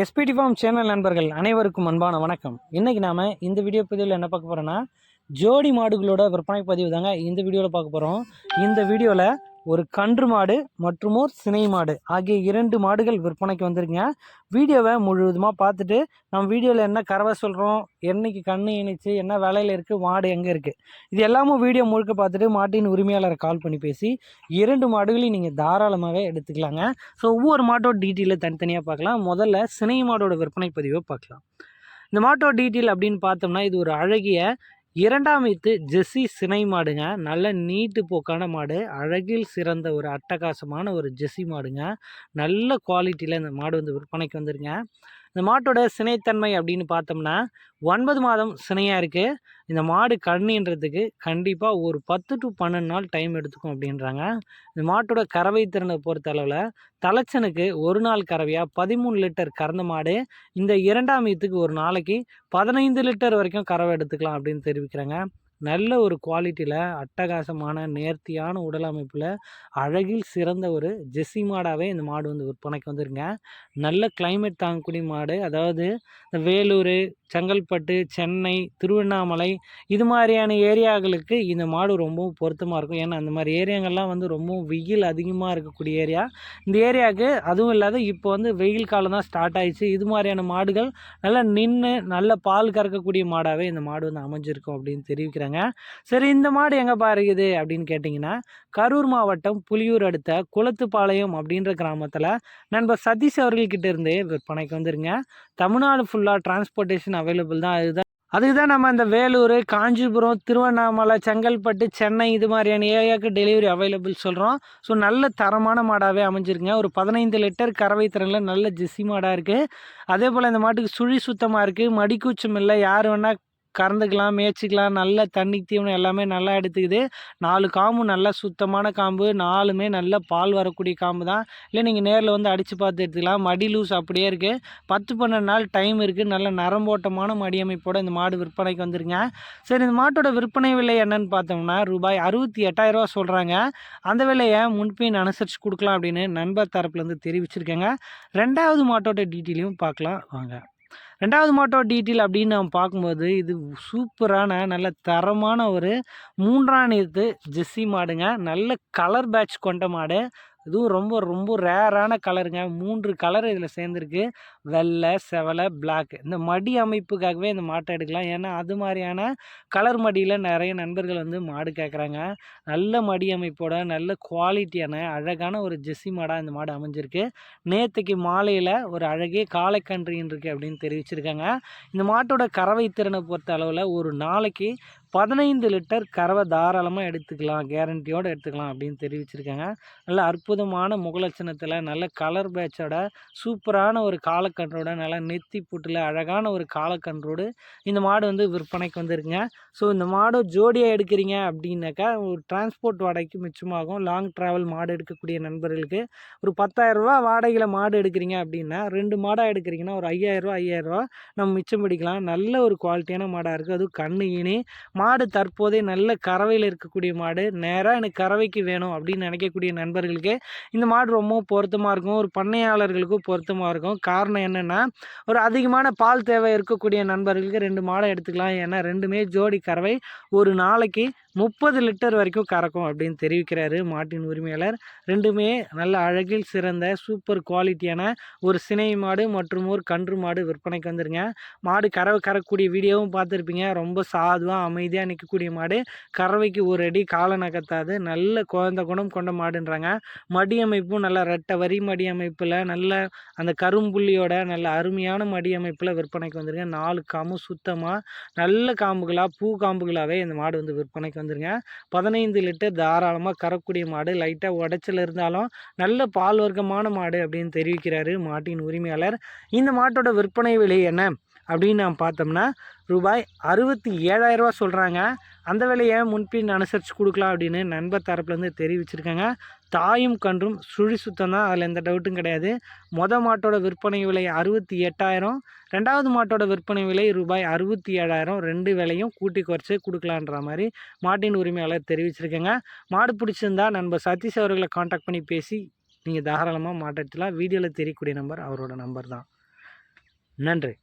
SPD form channel நண்பர்கள் அனைவருக்கும் அன்பான வணக்கம். இன்றைக்கி நாம் இந்த வீடியோ பதிவில் என்ன பார்க்க போகிறோன்னா ஜோடி மாடுகளோட விற்பனை பதிவு தாங்க இந்த வீடியோவில் பார்க்க போகிறோம் இந்த வீடியோவில் ஒரு கன்று மாடு மற்றும் ஒரு சினை மாடு ஆகிய இரண்டு மாடுகள் விற்பனைக்கு வந்திருக்கீங்க. வீடியோவை முழுவதுமாக பார்த்துட்டு நம்ம வீடியோவில் என்ன கறவை சொல்கிறோம் என்னைக்கு கண்ணு இணைச்சு என்ன வேலையில் இருக்குது மாடு எங்கே இருக்குது இது எல்லாமும் வீடியோ முழுக்க பார்த்துட்டு மாட்டின் உரிமையாளரை கால் பண்ணி பேசி இரண்டு மாடுகளையும் நீங்கள் தாராளமாகவே எடுத்துக்கலாங்க. ஸோ ஒவ்வொரு மாட்டோட டீட்டெயிலை தனித்தனியாக பார்க்கலாம். முதல்ல சினை மாடோட விற்பனை பதிவை பார்க்கலாம். இந்த மாட்டோட டீட்டெயில் அப்படின்னு பார்த்தோம்னா இது ஒரு அழகிய இரண்டாம் வைத்து ஜெஸ்ஸி சினை மாடுங்க. நல்ல நீட்டு போக்கான மாடு. அழகில் சிறந்த ஒரு அட்டகாசமான ஒரு ஜெஸ்ஸி மாடுங்க. நல்ல குவாலிட்டியில் இந்த மாடு வந்து விற்பனைக்கு வந்துருங்க. இந்த மாட்டோட சினைத்தன்மை அப்படின்னு பார்த்தோம்னா ஒன்பது மாதம் சினையாக இருக்குது இந்த மாடு கண்ணின்றதுக்கு கண்டிப்பாக ஒரு பத்து டு பன்னெண்டு நாள் டைம் எடுத்துக்கும் அப்படின்றாங்க. இந்த மாட்டோட கறவை திறனை பொறுத்த அளவில் தலைச்சனுக்கு ஒரு நாள் கறவையாக பதிமூணு லிட்டர் கறந்த மாடு இந்த இரண்டாம் ஈத்துக்கு ஒரு நாளைக்கு பதினைந்து லிட்டர் வரைக்கும் கறவை எடுத்துக்கலாம் அப்படின்னு தெரிவிக்கிறாங்க. நல்ல ஒரு குவாலிட்டியில் அட்டகாசமான நேர்த்தியான உடல் அமைப்பில் அழகில் சிறந்த ஒரு ஜெஸ்ஸி மாடாகவே இந்த மாடு வந்து விற்பனைக்கு வந்துருங்க. நல்ல கிளைமேட் தாங்கக்கூடிய மாடு. அதாவது இந்த வேலூர் செங்கல்பட்டு சென்னை திருவண்ணாமலை இது மாதிரியான ஏரியாக்களுக்கு இந்த மாடு ரொம்பவும் பொருத்தமாக இருக்கும். ஏன்னா அந்த மாதிரி ஏரியாங்கள்லாம் வந்து ரொம்பவும் வெயில் அதிகமாக இருக்கக்கூடிய ஏரியா. இந்த ஏரியாவுக்கு அதுவும் இல்லாத இப்போ வந்து வெயில் காலம் தான் ஸ்டார்ட் ஆயிடுச்சு. இது மாதிரியான மாடுகள் நல்லா நின்று நல்ல பால் கறக்கக்கூடிய மாடாகவே இந்த மாடு வந்து அமைஞ்சிருக்கும் அப்படின்னு தெரிவிக்கிறாங்க சரி இந்த மாடு எங்கேப்பா இருக்குது அப்படின்னு கேட்டிங்கன்னா கரூர் மாவட்டம் புலியூர் அடுத்த குளத்துப்பாளையம் அப்படின்ற கிராமத்தில் நண்பர் சதீஷ் அவர்கள்கிட்ட இருந்து விற்பனைக்கு வந்துருங்க. தமிழ்நாடு ஃபுல்லாக டிரான்ஸ்போர்ட்டேஷன் அவைலபிள் தான். அதுதான் அதுக்கு தான் நம்ம இந்த வேலூர் காஞ்சிபுரம் திருவண்ணாமலை செங்கல்பட்டு சென்னை இது மாதிரியான ஏரியாவுக்கு டெலிவரி அவைலபிள் சொல்கிறோம் ஸோ நல்ல தரமான மாடாகவே அமைஞ்சிருங்க ஒரு பதினைந்து லிட்டர் கறவை திறனில் நல்ல ஜெஸ்ஸி மாடாக இருக்குது அதே போல் இந்த மாட்டுக்கு சுழி சுத்தமாக இருக்குது மடிக்கூச்சம் இல்லை. யார் வேணால் கறந்துக்கலாம் மேய்ச்சிக்கலாம் நல்ல தண்ணி தீவனம் எல்லாமே நல்லா எடுத்துக்குது. நாலு காம்பு நல்லா சுத்தமான காம்பு. நாலுமே நல்ல பால் வரக்கூடிய காம்பு தான். இல்லை நீங்கள் நேரில் வந்து அடித்து பார்த்து எடுத்துக்கலாம். மடி லூஸ் அப்படியே இருக்குது பத்து பன்னெண்டு நாள் டைம் இருக்குது நல்ல நரம்போட்டமான மடி அமைப்போடு இந்த மாடு விற்பனைக்கு வந்துருங்க. சரி இந்த மாட்டோட விற்பனை விலை என்னன்னு பார்த்தோம்னா ரூபாய் அறுபத்தி எட்டாயிரரூவா சொல்கிறாங்க அந்த விலையை முன்பின் அனுசரித்து கொடுக்கலாம் அப்படின்னு நண்பர் தரப்புலேருந்து தெரிவிச்சிருக்கேங்க. ரெண்டாவது மாட்டோட டீட்டெயிலையும் பார்க்கலாம். வாங்க. ரெண்டாவது மாட்டோ டீட்டெயில் அப்படின்னு நம்ம பார்க்கும்போது இது சூப்பரான நல்ல தரமான ஒரு மூன்றாம் நீர்த்து ஜெஸ்ஸி மாடுங்க. நல்ல கலர் பேட்ச் கொண்ட மாடு. இதுவும் ரொம்ப ரொம்ப ரேரான கலருங்க மூன்று கலர் இதில் சேர்ந்துருக்கு. வெள்ளை செவலை பிளாக் இந்த மடி அமைப்புக்காகவே இந்த மாட்டை எடுக்கலாம். ஏன்னா அது மாதிரியான கலர் மடியில் நிறைய நண்பர்கள் வந்து மாடு கேட்குறாங்க. நல்ல மடி அமைப்போட நல்ல குவாலிட்டியான அழகான ஒரு ஜெஸ்ஸி மாடாக இந்த மாடு அமைஞ்சிருக்கு. நேற்றுக்கு மாலையில் ஒரு அழகிய காளைக்கன்றின் இருக்குது அப்படின்னு தெரிவிச்சிருக்காங்க. இந்த மாட்டோட கறவை திறனை பொறுத்த அளவில் ஒரு நாளைக்கு பதினைந்து லிட்டர் கறவை தாராளமாக எடுத்துக்கலாம் கேரண்டியோடு எடுத்துக்கலாம் அப்படின்னு தெரிவிச்சிருக்காங்க. நல்ல அற்புதமான முகலட்சணத்தில் நல்ல கலர் பேட்சோட சூப்பரான ஒரு காலக்கன்றோட நல்ல நெத்தி பூட்டில் அழகான ஒரு காலக்கன்றோடு இந்த மாடு வந்து விற்பனைக்கு வந்துருக்குங்க. ஸோ இந்த மாடு ஜோடியாக எடுக்கிறீங்க அப்படின்னாக்கா ஒரு டிரான்ஸ்போர்ட் வாடகைக்கு மிச்சமாகும். லாங் ட்ராவல் மாடு எடுக்கக்கூடிய நண்பர்களுக்கு ஒரு பத்தாயிரரூபா வாடகையில் மாடு எடுக்கிறீங்க அப்படின்னா ரெண்டு மாடாக எடுக்கிறீங்கன்னா ஒரு ஐயாயிரரூவா ஐயாயிரரூவா நம்ம மிச்சம் பிடிக்கலாம். நல்ல ஒரு குவாலிட்டியான மாடாக இருக்குது அதுவும் கண்ணு இனி மாடு தற்போதே நல்ல கறவையில் இருக்கக்கூடிய மாடு. நேராக எனக்கு கறவைக்கு வேணும் அப்படின்னு நினைக்கக்கூடிய நண்பர்களுக்கு இந்த மாடு ரொம்பவும் பொருத்தமாக இருக்கும். ஒரு பண்ணையாளர்களுக்கும் பொருத்தமாக இருக்கும். காரணம் என்னென்னா ஒரு அதிகமான பால் தேவை இருக்கக்கூடிய நண்பர்களுக்கு ரெண்டு மாடை எடுத்துக்கலாம். ஏன்னா ரெண்டுமே ஜோடி கறவை. ஒரு நாளைக்கு முப்பது லிட்டர் வரைக்கும் கறக்கும் அப்படின்னு தெரிவிக்கிறாரு மாட்டின் உரிமையாளர். ரெண்டுமே நல்ல அழகில் சிறந்த சூப்பர் குவாலிட்டியான ஒரு சினை மாடு மற்றும் ஒரு கன்று மாடு விற்பனைக்கு வந்துருங்க. மாடு கறவை கறக்கூடிய வீடியோவும் பார்த்துருப்பீங்க. ரொம்ப சாதுவாக அமைதியாக நிற்கக்கூடிய மாடு. கறவைக்கு ஒரு அடி காலை நகர்த்தாது. நல்ல குழந்த குணம் கொண்ட மாடுன்றாங்க. மடி அமைப்பும் நல்ல ரெட்டை வரி மடி அமைப்பில் நல்ல அந்த கரும்புள்ளியோட நல்ல அருமையான மடி அமைப்பில் விற்பனைக்கு வந்துருங்க. நாலு காம்பு சுத்தமாக நல்ல காம்புகளாக பூ காம்புகளாகவே இந்த மாடு வந்து விற்பனைக்கு வந்துருங்க. பதினைந்து லிட்டர் தாராளமாக கறக்கூடிய மாடு. லைட்டாக உடைச்சல் இருந்தாலும் நல்ல பால் வர்க்கமான மாடு அப்படின்னு தெரிவிக்கிறாரு மாட்டின் உரிமையாளர். இந்த மாட்டோட விற்பனை விலை என்ன? அப்படின்னு நாம் பார்த்தோம்னா ரூபாய் அறுபத்தி ஏழாயிரரூவா சொல்கிறாங்க அந்த விலையை முன்பின் அனுசரித்து கொடுக்கலாம் அப்படின்னு நண்பர் தரப்புலேருந்து தெரிவிச்சிருக்காங்க. தாயும் கன்றும் சுழி சுத்தம் தான். அதில் எந்த டவுட்டும் கிடையாது. மொதல் மாட்டோட விற்பனை விலை அறுபத்தி எட்டாயிரம். ரெண்டாவது மாட்டோட விற்பனை விலை ரூபாய் அறுபத்தி ஏழாயிரம். ரெண்டு விலையும் கூட்டி குறைச்சி கொடுக்கலான்ற மாதிரி மாட்டின் உரிமையாளர் தெரிவிச்சிருக்கேங்க. மாடு பிடிச்சிருந்தா நண்பர் சதீஷ் அவர்களை காண்டாக்ட் பண்ணி பேசி நீங்கள் தாராளமாக மாட்டெடுத்துலாம் வீடியோவில் தெரியக்கூடிய நம்பர் அவரோட நம்பர் தான். நன்றி.